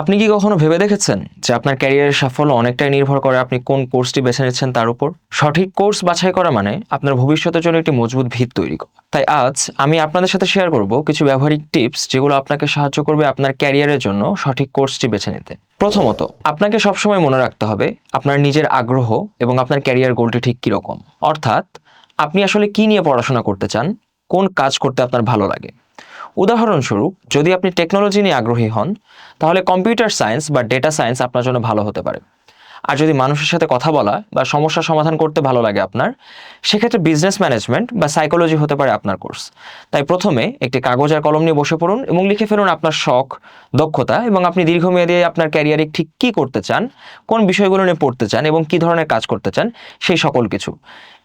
আপনি কি কখনো ভেবে দেখেছেন যে আপনার ক্যারিয়ারের সাফল্য অনেকটাই নির্ভর করে আপনি কোন কোর্সটি বেছে নিচ্ছেন তার উপর? সঠিক কোর্স বাছাই করা মানে আপনার ভবিষ্যতের জন্য একটি মজবুত ভিত তৈরি করা। তাই আজ আমি আপনাদের সাথে শেয়ার করব কিছু ব্যবহারিক টিপস যেগুলো আপনাকে সাহায্য করবে আপনার ক্যারিয়ারের জন্য সঠিক কোর্সটি বেছে নিতে। প্রথমত, আপনাকে সবসময় মনে রাখতে হবে আপনার নিজের আগ্রহ এবং আপনার ক্যারিয়ার গোলটি ঠিক কীরকম। অর্থাৎ, আপনি আসলে কি নিয়ে পড়াশোনা করতে চান? কোন কাজ করতে আপনার ভালো লাগে? উদাহরণস্বরূপ, যদি আপনি টেকনোলজি নিয়ে আগ্রহী হন, তাহলে কম্পিউটার সায়েন্স বা ডেটা সায়েন্স আপনার জন্য ভালো হতে পারে। আর যদি মানুষের সাথে কথা বলা বা সমস্যা সমাধান করতে ভালো লাগে আপনার, সেক্ষেত্রে বিজনেস ম্যানেজমেন্ট বা সাইকোলজি হতে পারে আপনার কোর্স তাই প্রথমে একটি কাগজ আর কলম নিয়ে বসে পড়ুন এবং লিখে ফেলুন আপনার শখ, দক্ষতা এবং আপনি দীর্ঘমেয়াদী আপনার ক্যারিয়ারে ঠিক কী করতে চান, কোন বিষয়গুলো নিয়ে পড়তে চান এবং কী ধরনের কাজ করতে চান, সেই সকল কিছু।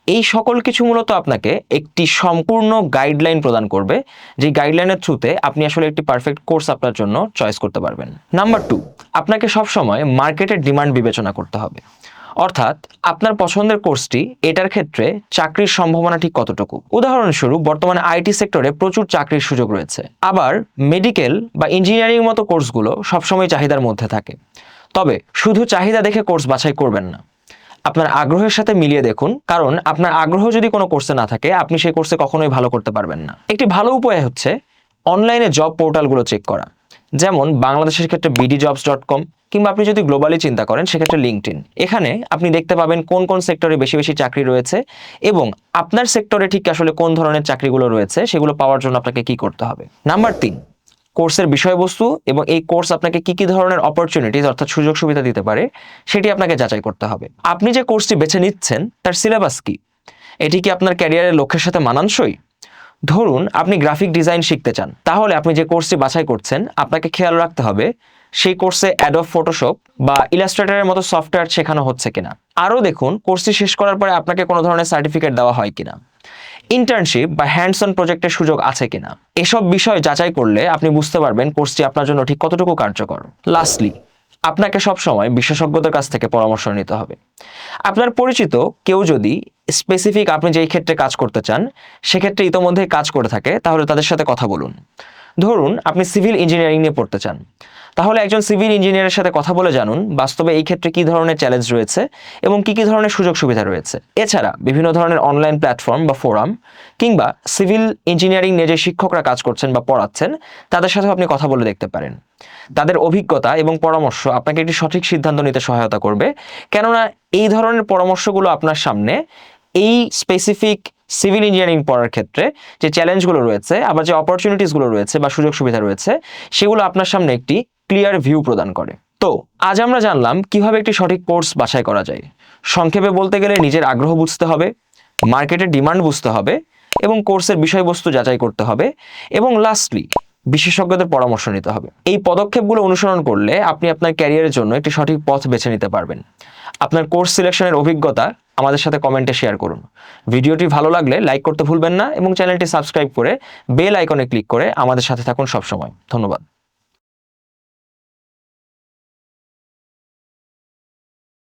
এই সকল কিছু মূলত আপনাকে একটি সম্পূর্ণ গাইডলাইন প্রদান করবে, যে গাইডলাইনের থ্রুতে আপনি আসলে একটি পারফেক্ট কোর্স আপনার জন্য চয়েস করতে পারবেন। নাম্বার টু আপনাকে সবসময় মার্কেটের ডিমান্ড বিবেচনা করতে হবে। অর্থাৎ আপনার পছন্দের কোর্সটি এটার ক্ষেত্রে চাকরির সম্ভাবনা ঠিক কতটুকু? উদাহরণস্বরূপ, বর্তমানে আইটি সেক্টরে প্রচুর চাকরির সুযোগ রয়েছে। আবার মেডিকেল বা ইঞ্জিনিয়ারিং মতো কোর্সগুলো সবসময় চাহিদার মধ্যে থাকে। তবে শুধু চাহিদা দেখে কোর্স বাছাই করবেন না। আপনার আগ্রহের সাথে মিলিয়ে দেখুন, কারণ আপনার আগ্রহ যদি কোনো কোর্সে না থাকে, আপনি সেই কোর্সে কখনোই ভালো করতে পারবেন না। একটি ভালো উপায় হচ্ছে অনলাইনে জব পোর্টালগুলো চেক করা। যেমন বাংলাদেশের ক্ষেত্রে বিডি জবস ডট কম কিংবা আপনি যদি গ্লোবালি চিন্তা করেন, সেক্ষেত্রে লিঙ্কড এখানে আপনি দেখতে পাবেন কোন কোন সেক্টরে বেশি বেশি চাকরি রয়েছে এবং আপনার সেক্টরে ঠিক আসলে কোন ধরনের চাকরিগুলো রয়েছে, সেগুলো পাওয়ার জন্য আপনাকে কি করতে হবে। নাম্বার তিন কোর্সের বিষয়বস্তু এবং এই কোর্স আপনাকে কি কি ধরনের অপরচুনিটিস অর্থাৎ সুযোগ সুবিধা দিতে পারে, সেটি আপনাকে যাচাই করতে হবে। আপনি যে কোর্সটি বেছে নিচ্ছেন, তার সিলেবাস কি? এটি কি আপনার ক্যারিয়ারের লক্ষ্যের সাথে মানানসই? ধরুন, আপনি গ্রাফিক ডিজাইন শিখতে চান। তাহলে আপনি যে কোর্সটি বাছাই করছেন, আপনাকে খেয়াল রাখতে হবে, সেই কোর্সে অ্যাডব ফটোশপ বা ইলাস্ট্রেটারের মতো সফটওয়্যার শেখানো হচ্ছে কিনা। আরও দেখুন, কোর্সটি শেষ করার পরে আপনাকে কোনো ধরনের সার্টিফিকেট দেওয়া হয় কিনা। ইন্টার্নশিপ বা হ্যান্ডস অন প্রজেক্টের সুযোগ আছে কিনা? এসব বিষয় যাচাই করলে আপনি বুঝতে পারবেন কোর্সটি আপনার জন্য ঠিক কতটুকু কার্যকর। লাস্টলি আপনাকে সবসময় বিশেষজ্ঞদের কাছ থেকে পরামর্শ নিতে হবে। আপনার পরিচিত কেউ যদি স্পেসিফিক আপনি যেই ক্ষেত্রে কাজ করতে চান, সেক্ষেত্রে ইতোমধ্যেই কাজ করে থাকে, তাহলে তাদের সাথে কথা বলুন। ধরুন আপনি সিভিল ইঞ্জিনিয়ারিং নিয়ে পড়তে চান। তাহলে একজন সিভিল ইঞ্জিনিয়ারের সাথে কথা বলে জানুন, বাস্তবে এই ক্ষেত্রে কী ধরনের চ্যালেঞ্জ রয়েছে এবং কী কী ধরনের সুযোগ সুবিধা রয়েছে। এছাড়া বিভিন্ন ধরনের অনলাইন প্ল্যাটফর্ম বা ফোরাম কিংবা সিভিল ইঞ্জিনিয়ারিং নিয়ে যে শিক্ষকরা কাজ করছেন বা পড়াচ্ছেন, তাদের সাথেও আপনি কথা বলে দেখতে পারেন। তাদের অভিজ্ঞতা এবং পরামর্শ আপনাকে একটি সঠিক সিদ্ধান্ত নিতে সহায়তা করবে। কেননা এই ধরনের পরামর্শগুলো আপনার সামনে এই স্পেসিফিক সিভিল ইঞ্জিনিয়ারিং পড়ার ক্ষেত্রে যে চ্যালেঞ্জগুলো রয়েছে, আবার যে অপরচুনিটিসগুলো রয়েছে বা সুযোগ সুবিধা রয়েছে, সেগুলো আপনার সামনে একটি ক্লিয়ার ভিউ প্রদান করে। তো, আজ আমরা জানলাম কীভাবে একটি সঠিক কোর্স বাছাই করা যায়। সংক্ষেপে বলতে গেলে নিজের আগ্রহ বুঝতে হবে মার্কেটের ডিমান্ড বুঝতে হবে, এবং কোর্সের বিষয়বস্তু যাচাই করতে হবে, এবং লাস্টলি বিশেষজ্ঞদের পরামর্শ নিতে হবে। এই পদক্ষেপগুলো অনুসরণ করলে আপনি আপনার ক্যারিয়ারের জন্য একটি সঠিক পথ বেছে নিতে পারবেন। আপনার কোর্স সিলেকশনের অভিজ্ঞতা আমাদের সাথে কমেন্টে শেয়ার করুন। ভিডিওটি ভালো লাগলে লাইক করতে ভুলবেন না এবং চ্যানেলটি সাবস্ক্রাইব করে বেল আইকনে ক্লিক করে আমাদের সাথে থাকুন সবসময়। ধন্যবাদ।